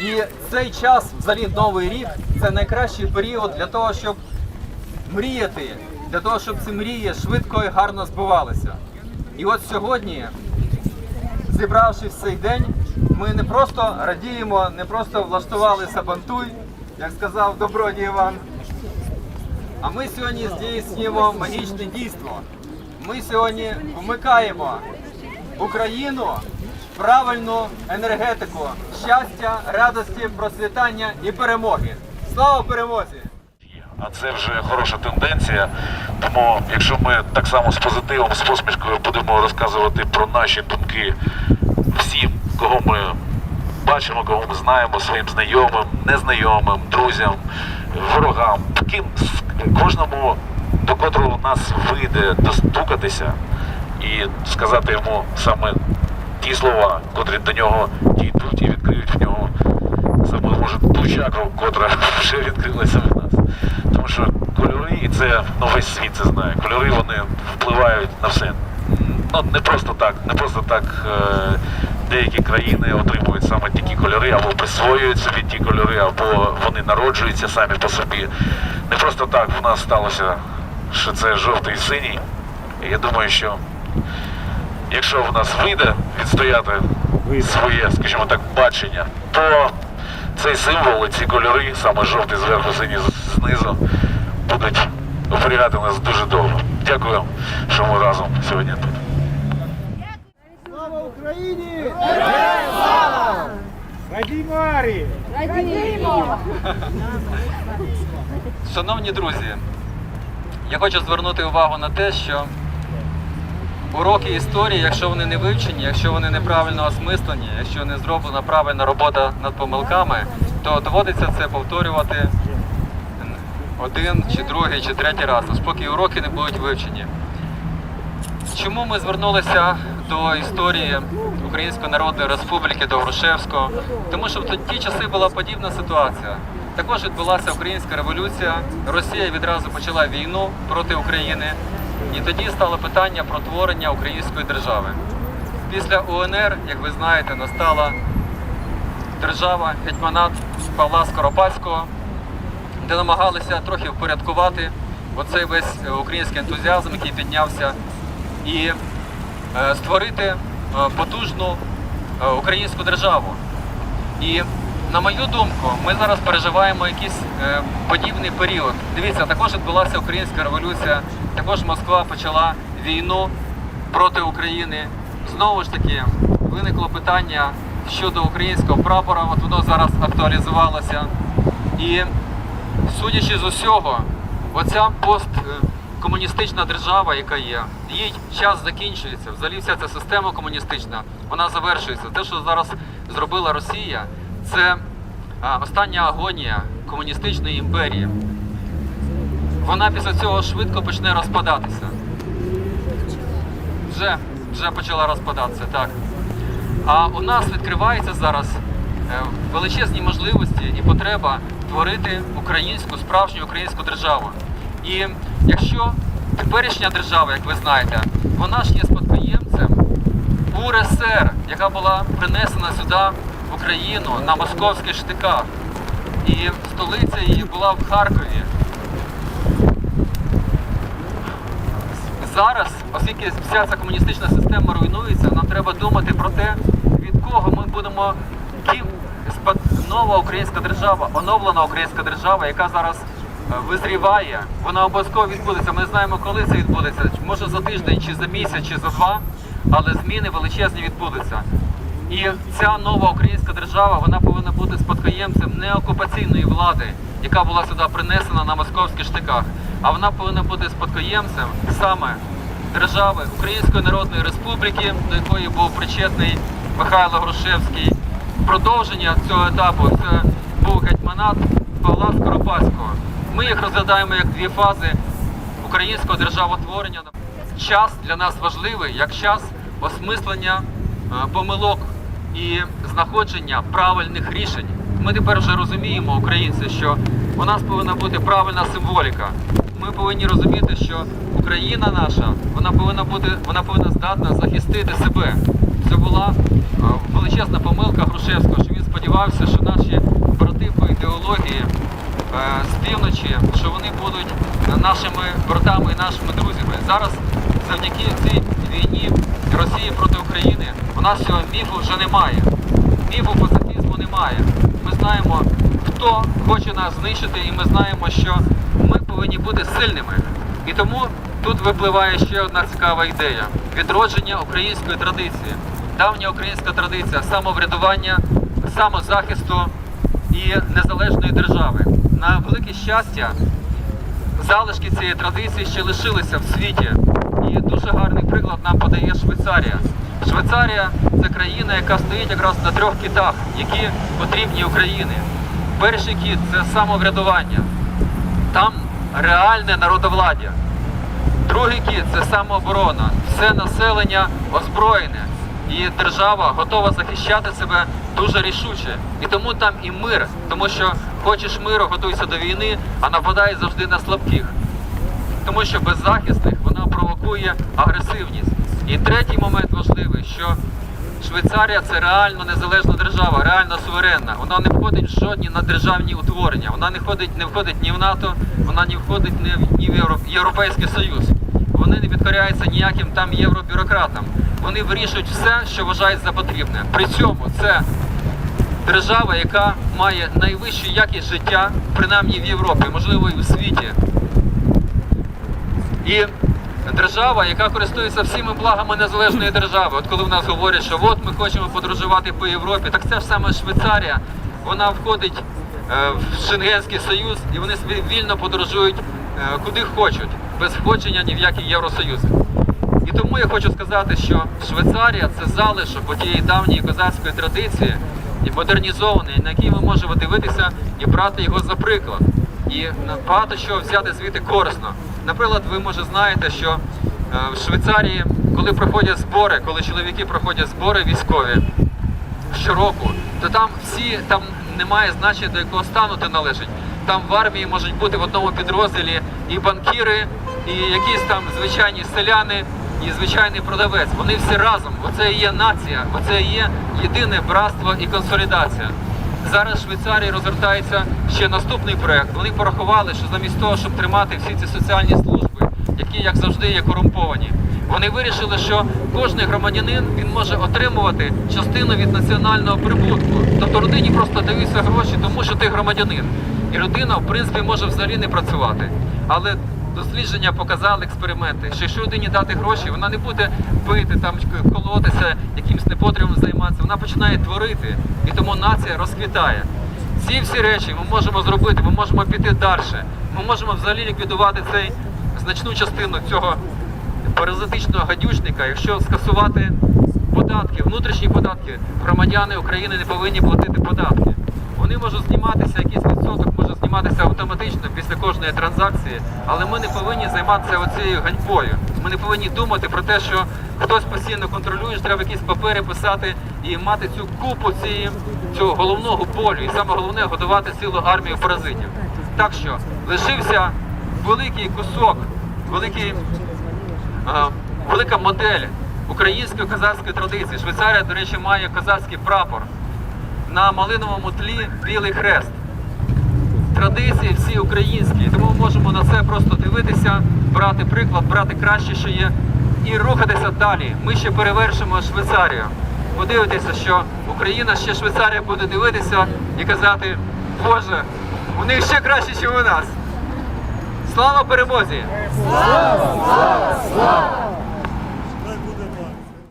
І цей час, взагалі новий рік, це найкращий період для того, щоб мріяти, для того, щоб ці мрії швидко і гарно збувалися. І от сьогодні, зібравшись цей день, ми не просто радіємо, не просто влаштували сабантуй, як сказав добродій Іван. А ми сьогодні здійснюємо магічне дійство. Ми сьогодні вмикаємо Україну правильну енергетику щастя, радості, процвітання і перемоги. Слава перемозі! А це вже хороша тенденція. Тому, якщо ми так само з позитивом, з посмішкою будемо розказувати про наші думки всім, кого ми бачимо, кого ми знаємо, своїм знайомим, незнайомим, друзям, ворогам, таким кожному, до котрого нас вийде достукатися і сказати йому саме ті слова, котрі до нього дійдуть і відкриють в нього може ту чакру, котра вже відкрилася в нас. Тому що кольори, і це ну, весь світ це знає. Кольори вони впливають на все. Ну не просто так, не просто так е, деякі країни отримують саме такі кольори, або присвоюють собі ті кольори, або вони народжуються самі по собі. Не просто так в нас сталося, що це жовтий і синій. Я думаю, що якщо в нас вийде відстояти своє, скажімо так, бачення, то цей символ, і ці кольори, саме жовтий зверху, синій знизу, будуть оберігати нас дуже довго. Дякую, що ми разом сьогодні тут. Слава Україні! Слава! Радімо Шановні друзі, я хочу звернути увагу на те, що уроки історії, якщо вони не вивчені, якщо вони неправильно осмислені, якщо не зроблена правильна робота над помилками, то доводиться це повторювати один чи другий чи третій раз, аж поки уроки не будуть вивчені. Чому ми звернулися до історії Української Народної Республіки до Грушевського? Тому що в ті часи була подібна ситуація. Також відбулася українська революція. Росія відразу почала війну проти України, і тоді стало питання про творення української держави. Після УНР, як ви знаєте, настала держава гетьманат Павла Скоропадського, де намагалися трохи впорядкувати оцей весь е, український ентузіазм, який піднявся, і е, створити е, потужну українську державу. І на мою думку, ми зараз переживаємо якийсь подібний період. Дивіться, також відбулася українська революція, також Москва почала війну проти України. Знову ж таки, виникло питання щодо українського прапора, от воно зараз актуалізувалося. І судячи з усього, оця посткомуністична держава, яка є, їй час закінчується. Взагалі вся ця система комуністична, вона завершується. Те, що зараз зробила Росія, це остання агонія комуністичної імперії. Вона після цього швидко почне розпадатися. Вже, вже почала розпадатися, так. А у нас відкривається зараз е, величезні можливості і потреба творити українську, справжню українську державу. І якщо теперішня держава, як ви знаєте, вона ж є спадкоємцем УРСР, яка була принесена сюди в Україну на московських штиках. І столиця її була в Харкові. Зараз, оскільки вся ця комуністична система руйнується, нам треба думати про те, від кого ми будемо ким нова українська держава, оновлена українська держава, яка зараз е, визріває. Вона обов'язково відбудеться. Ми знаємо, коли це відбудеться. Може за тиждень, чи за місяць, чи за два, але зміни величезні відбудуться. І ця нова українська держава вона повинна бути спадкоємцем не окупаційної влади, яка була сюди принесена на московських штиках, а вона повинна бути спадкоємцем саме держави Української Народної Республіки, до якої був причетний Михайло Грушевський. Продовження цього етапу це був гетьманат Павла Скоропадського. Ми їх розглядаємо як дві фази українського державотворення. Час для нас важливий як час осмислення е, помилок і знаходження правильних рішень. Ми тепер вже розуміємо, українці, що у нас повинна бути правильна символіка. Ми повинні розуміти, що Україна наша вона повинна бути, вона повинна здатна захистити себе. Це була е, величезна помилка Грушевського, що він сподівався, що наші брати по ідеології з півночі, що вони будуть нашими братами і нашими друзями. Зараз завдяки цій війні Росії проти України у нас цього міфу вже немає. Міфу пацифізму немає. Ми знаємо, хто хоче нас знищити, і ми знаємо, що ми повинні бути сильними. І тому тут випливає ще одна цікава ідея відродження української традиції. Давня українська традиція самоврядування, самозахисту і незалежної держави. На велике щастя, залишки цієї традиції ще лишилися в світі. І дуже гарний приклад нам подає Швейцарія. Швейцарія це країна, яка стоїть якраз на трьох китах, які потрібні Україні. Перший кіт це самоврядування. Там реальне народовладдя. Другий кіт це самооборона. Все населення озброєне. І держава готова захищати себе дуже рішуче. І тому там і мир, тому що хочеш миру, готуйся до війни, а нападай завжди на слабких. Тому що беззахисних вона провокує агресивність. І третій момент важливий, що Швейцарія це реально незалежна держава, реально суверенна. Вона не входить в жодні наддержавні утворення. Вона не входить, не входить ні в НАТО, вона не входить ні в, Європейський Союз. Вони не підкоряються ніяким там євробюрократам. Вони вирішують все, що вважають за потрібне. При цьому це держава, яка має найвищу якість життя, принаймні в Європі, можливо, і в світі. І держава, яка користується всіми благами незалежної держави. От коли в нас говорять, що от ми хочемо подорожувати по Європі, так це ж саме Швейцарія. Вона входить е, в Шенгенський Союз і вони вільно подорожують е, куди хочуть, без входження ні в який Євросоюз. І тому я хочу сказати, що Швейцарія це залишок тієї давньої козацької традиції, і модернізованої, на якій ми можемо дивитися і брати його за приклад. І багато чого взяти звідти корисно. Наприклад, ви може знаєте, що е, в Швейцарії, коли проходять збори, коли чоловіки проходять збори військові щороку, то там всі там немає значення до якого стану ти належить. Там в армії можуть бути в одному підрозділі і банкіри, і якісь там звичайні селяни, і звичайний продавець. Вони всі разом. Оце і є нація, оце і є єдине братство і консолідація. Зараз в Швейцарії розгортається ще наступний проект. Вони порахували, що замість того, щоб тримати всі ці соціальні служби, які, як завжди, є корумповані, вони вирішили, що кожен громадянин він може отримувати частину від національного прибутку. Тобто родині просто даються гроші, тому що ти громадянин. І людина, в принципі, може взагалі не працювати. Але дослідження показали експерименти, що якщо людині дати гроші, вона не буде пити, там колотися, якимось непотребом займатися. Вона починає творити, і тому нація розквітає. Ці всі речі ми можемо зробити, ми можемо піти далі. Ми можемо взагалі ліквідувати цей значну частину цього паразитичного гадючника, якщо скасувати податки, внутрішні податки, громадяни України не повинні платити податки. Вони можуть зніматися, якийсь відсоток може зніматися автоматично кожної транзакції, але ми не повинні займатися оцією ганьбою. Ми не повинні думати про те, що хтось постійно контролює, що треба якісь папери писати і мати цю купу цієї, цього головного болю. І саме головне годувати цілу армію паразитів. Так що лишився великий кусок, великий Е, велика модель української козацької традиції. Швейцарія, до речі, має козацький прапор. На малиновому тлі білий хрест. Традиції всі українські, тому можемо на це просто дивитися, брати приклад, брати краще, що є, і рухатися далі. Ми ще перевершимо Швейцарію. Подивитися, що Україна ще Швейцарія буде дивитися і казати, Боже, у них ще краще, ніж у нас. Слава перемозі! Слава!